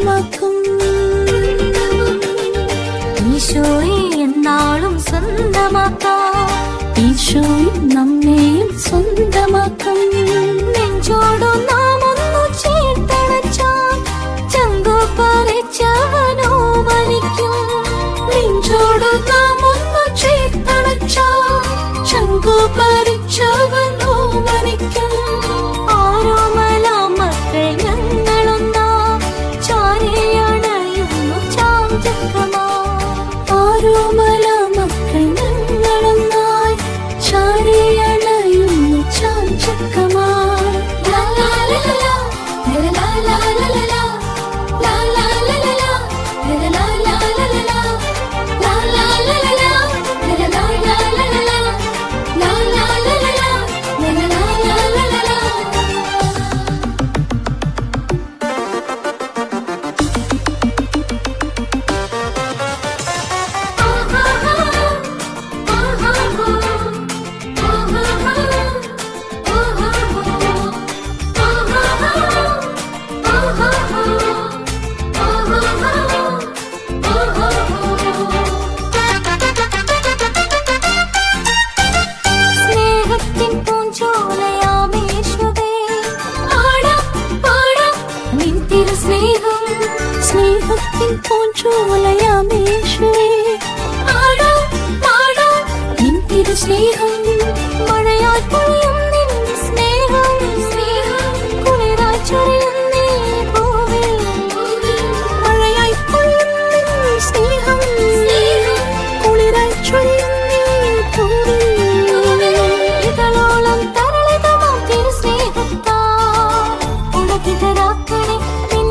സ്വന്തമാക്കും ഈശോയെ എന്നാളും സ്വന്തമാക്കാം. ഈശോയും നമ്മെയും സ്വന്തമാക്കും. la la la la സ്നേഹം മഴയാൽ പൊഴിയും നിൻ സ്നേഹം. സ്നേഹം കുളിരായി ചൊരിയും നീ ഭൂവിൽ മഴയായി പൊഴിയും നിൻ സ്നേഹം. കുളിരായി ചൊരിയും പൂവിൽ ഇതളോളം തരളിതമാം തിരു സ്നേഹത്താ ഉലകിതരാക്കണേ നിൻ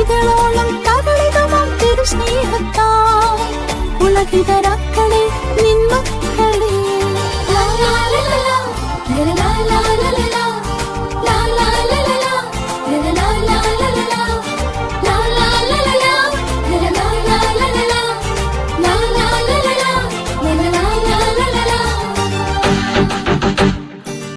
ഇതളോളം തരളിതമാം തിരുസ്നേഹത്താൽ ഉലകിതരാക്കണേ மக்களே.